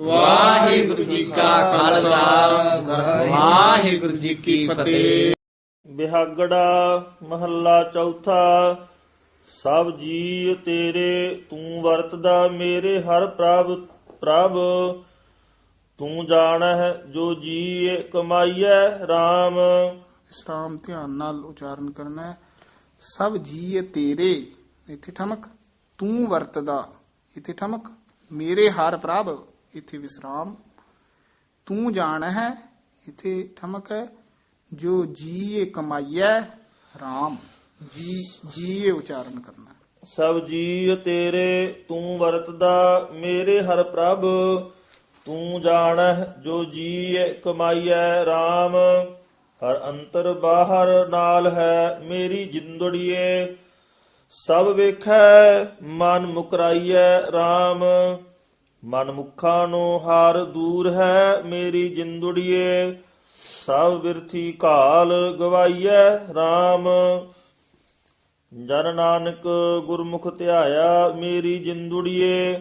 ਵਾਹਿਗੁਰੂ ਜੀ ਕਾ ਖਾਲਸਾ। ਵਾਹਿਗੁਰੂ ਜੀ ਕੀ ਫਤਿਹ। ਬਿਹਾਗੜਾ ਮਹੱਲਾ ਚੌਥਾ ਸਭ ਜੀ ਤੇਰੇ ਤੂੰ ਵਰਤਦਾ ਮੇਰੇ ਹਰ ਪ੍ਰਭ ਪ੍ਰਭ। ਤੂੰ ਜਾਣਹਿ ਜੋ ਜੀ ਕਮਾਈਐ RAM ਵਿਸਰਾਮ ਧਿਆਨ ਨਾਲ ਉਚਾਰਨ ਕਰਨਾ। ਹੈ ਸਭ ਜੀਏ ਤੇਰੇ ਇੱਥੇ ਠਮਕ। ਤੂੰ ਵਰਤਦਾ ਇੱਥੇ ਠਮਕ। ਮੇਰੇ ਹਰ ਪ੍ਰਭ। ਇੱਥੇ ਵਿਸਰਾਮ। ਤੂੰ ਜਾਣ ਹੈ ਇੱਥੇ ਠਮਕ ਹੈ। ਜੋ ਜੀਏ ਕਮਾਈਐ RAM ਜੀ, ਜੀਏ ਉਚਾਰਨ ਕਰਨਾ। ਸਭ ਜੀ ਤੇਰੇ ਤੂੰ ਵਰਤਦਾ, ਮੇਰੇ ਹਰ ਪ੍ਰਭ। ਤੂੰ ਜਾਣਹਿ ਜੋ ਜੀ ਕਮਾਈਐ RAM ਹਰ ਅੰਤਰ ਬਾਹਰ ਨਾਲ ਹੈ, ਮੇਰੀ ਜਿੰਦੜੀਏ। ਸਭ ਵੇਖੈ, ਮਨ ਮੁਕਰਾਈਐ RAM ਮਨ ਮੁਖਾਂ ਨੂੰ ਹਾਰ ਦੂਰ ਹੈ ਮੇਰੀ ਜਿੰਦੜੀਏ ਸਭ ਬਿਰਥੀ ਕਾਲ ਗਵਾਈਐ RAM ਜਨ ਨਾਨਕ ਗੁਰਮੁਖ ਧਿਆਇਆ ਮੇਰੀ ਜਿੰਦੁੜੀਏ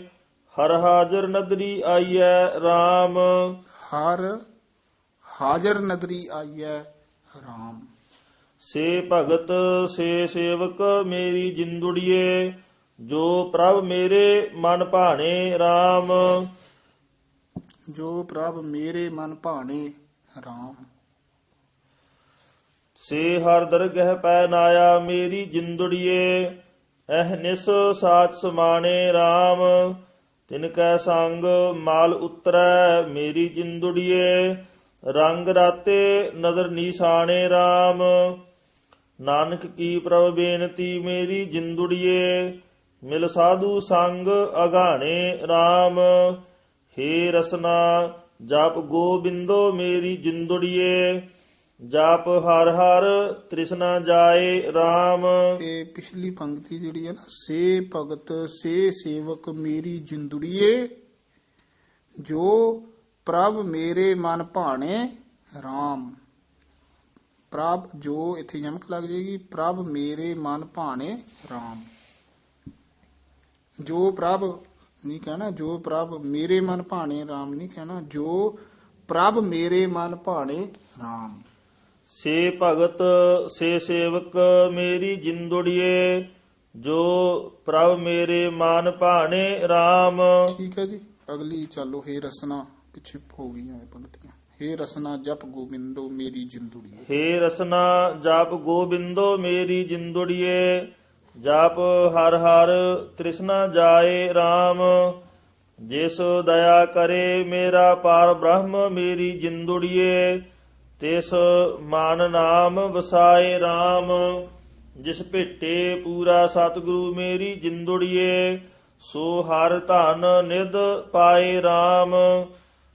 ਹਰ ਹਾਜ਼ਰ ਨਦਰੀ ਆਈਐ RAM ਹਰ ਹਾਜ਼ਰ ਨਦਰੀ ਆਈਐ RAM ਸੇ ਭਗਤ ਸੇ ਸੇਵਕ ਮੇਰੀ ਜਿੰਦੁੜੀਏ ਜੋ ਪ੍ਰਭ ਮੇਰੇ ਮਨ ਭਾਣੇ RAM ਜੋ ਪ੍ਰਭ ਮੇਰੇ ਮਨ ਭਾਣੇ RAM ਸੇ ਹਰ ਦਰਗਹਿ ਪੈ ਨਾਇਆ ਮੇਰੀ ਜਿੰਦੁੜੀਏ ਐਹ ਨਿਸ ਸਾਚ ਸਮਾਣੇ RAM ਤਿਨ ਕੈ ਸੰਗ ਮਾਲ ਉਤਰੈ ਮੇਰੀ ਜਿੰਦੁੜੀਏ ਰੰਗ ਰਾਤੇ ਨਦਰ ਨੀਸਾਣੇ RAM ਨਾਨਕ ਕੀ ਪ੍ਰਭ ਬੇਨਤੀ ਮੇਰੀ ਜਿੰਦੁੜੀਏ ਮਿਲ ਸਾਧੂ ਸੰਗ ਅਗਾਣੇ RAM ਹੇ ਰਸਨਾ, ਜਪ ਗੋਬਿੰਦੋ ਮੇਰੀ ਜਿੰਦੁੜੀਏ, ਜਪ ਹਰ ਹਰ ਤ੍ਰਿਸ਼ਨਾ ਜਾਏ RAM ਇਹ ਪਿਛਲੀ ਪੰਕਤੀ ਜਿਹੜੀ ਹੈ ਨਾ, ਸੇ ਭਗਤ, ਸੇ ਸੇਵਕ ਮੇਰੀ ਜਿੰਦੜੀਏ, ਜੋ ਪ੍ਰਭ ਮੇਰੇ ਮਨ ਭਾਣੇ RAM ਪ੍ਰਭ ਜੋ ਇੱਥੇ ਯਮਕ ਲੱਗ ਜੇਗੀ ਪ੍ਰਭ ਮੇਰੇ ਮਨ ਭਾਣੇ RAM ਜੋ ਪ੍ਰਭ ਨਹੀਂ ਕਹਿਣਾ ਜੋ ਪ੍ਰਭ ਮੇਰੇ ਮਨ ਭਾਣੇ RAM ਨਹੀਂ ਕਹਿਣਾ ਜੋ ਪ੍ਰਭ ਮੇਰੇ ਮਨ ਭਾਣੇ RAM ਸੇ ਭਗਤ ਸੇ ਸੇਵਕ ਮੇਰੀ ਜਿੰਦੁੜੀਏ ਜੋ ਪ੍ਰਭ ਮੇਰੇ ਮਨ ਭਾਣੇ RAM ਠੀਕ ਹੈ ਜੀ। ਅਗਲੀ ਚਾਲੋ ਹੇ ਰਸਨਾ ਪਿੱਛੇ ਹੋ ਗਈਆਂ ਇਹ ਪੰਕਤੀਆਂ। ਹੇ ਰਸਨਾ ਜਪ ਗੋਬਿੰਦੋ ਮੇਰੀ ਜਿੰਦੁੜੀ ਹੇ ਰਸਨਾ ਜਪ ਗੋਬਿੰਦੋ ਮੇਰੀ ਜਿੰਦੁੜੀਏ ਜਪ ਹਰ ਹਰ ਤ੍ਰਿਸ਼ਨਾ ਜਾਏ RAM ਜਿਸ ਦਇਆ ਕਰੇ ਮੇਰਾ ਪਾਰ ਬ੍ਰਹਮ, ਮੇਰੀ ਜਿੰਦੁੜੀਏ, ਤਿਸ ਮਨ ਨਾਮ ਵਸਾਏ RAM ਜਿਸ ਭੇਟੇ ਪੂਰਾ ਸਤਿਗੁਰੂ, ਮੇਰੀ ਜਿੰਦੁੜੀਏ, ਸੋ ਹਰ ਧਨ ਨਿਦ ਪਾਏ RAM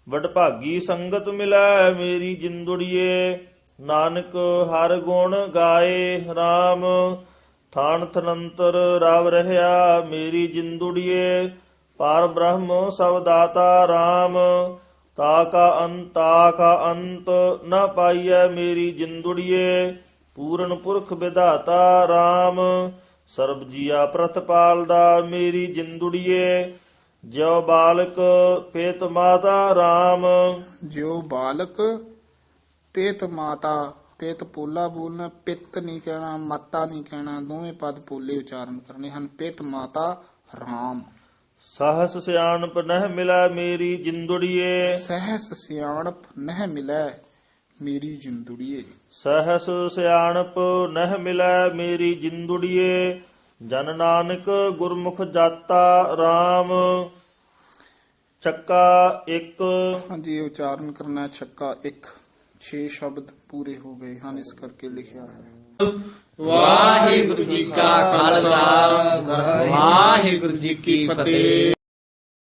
ਵਡਭਾਗੀ ਸੰਗਤ ਮਿਲੈ, ਮੇਰੀ ਜਿੰਦੁੜੀਏ, ਨਾਨਕ ਹਰ ਗੁਣ ਗਾਏ RAM ਥਾਨ ਥਨੰਤਰ ਰਵ ਰਹਿਆ, ਮੇਰੀ ਜਿੰਦੁੜੀਏ, ਪਾਰ ਬ੍ਰਹਮ ਸਭ ਦਾਤਾ RAM ਤਾ ਕਾ ਅੰਤਾ ਕਾ ਅੰਤ, ਨ ਪਾਈਐ ਮੇਰੀ ਜਿੰਦੁੜੀਏ, ਪੂਰਨ ਪੁਰਖ ਵਿਧਾਤਾ RAM ਸਰਬ ਜੀਆ ਪ੍ਰਤਪਾਲ ਦਾ ਮੇਰੀ ਜਿੰਦੁੜੀਏ, ਜਿਉ ਬਾਲਕ ਪੇਤ ਮਾਤਾ RAM ਜਿਉ ਬਾਲਕ ਪੇਤ ਮਾਤਾ ਪੇਤ ਪੋਲਾ ਬੋਲਣਾ ਪਿੱਤ ਨਹੀਂ ਕਹਿਣਾ ਮਾਤਾ ਨਹੀਂ ਕਹਿਣਾ ਦੋਵੇਂ ਪਦ ਪੋਲੇ ਉਚਾਰਨ ਕਰਨੇ ਹਨ। ਪਿਤ ਮਾਤਾ RAM ਸਹਸ ਸਿਆਣਪ ਨਹਿ ਮਿਲੈ ਮੇਰੀ ਜਿੰਦੁੜੀਏ। ਸਹਿਸ ਸਿਆਣਪ ਨਹਿ ਮਿਲੈ ਮੇਰੀ ਜਿੰਦੁੜੀਏ। ਸਹਸ ਸਿਆਣਪ ਨਹਿ ਮਿਲੈ ਮੇਰੀ ਜਿੰਦੁੜੀਏ। ਜਨ ਨਾਨਕ ਗੁਰਮੁਖ ਜਾਤਾ RAM ਚੱਕਾ ਇੱਕ। ਹਾਂਜੀ ਇਹ ਉਚਾਰਨ ਕਰਨਾ ਛੱਕਾ 1 6 ਸ਼ਬਦ ਪੂਰੇ ਹੋ ਗਏ ਹਨ, ਇਸ ਕਰਕੇ ਲਿਖਿਆ ਹੈ। ਵਾਹਿਗੁਰੂ ਜੀ ਕਾ ਖਾਲਸਾ, ਵਾਹਿਗੁਰੂ ਜੀ ਕੀ ਫਤਿਹ।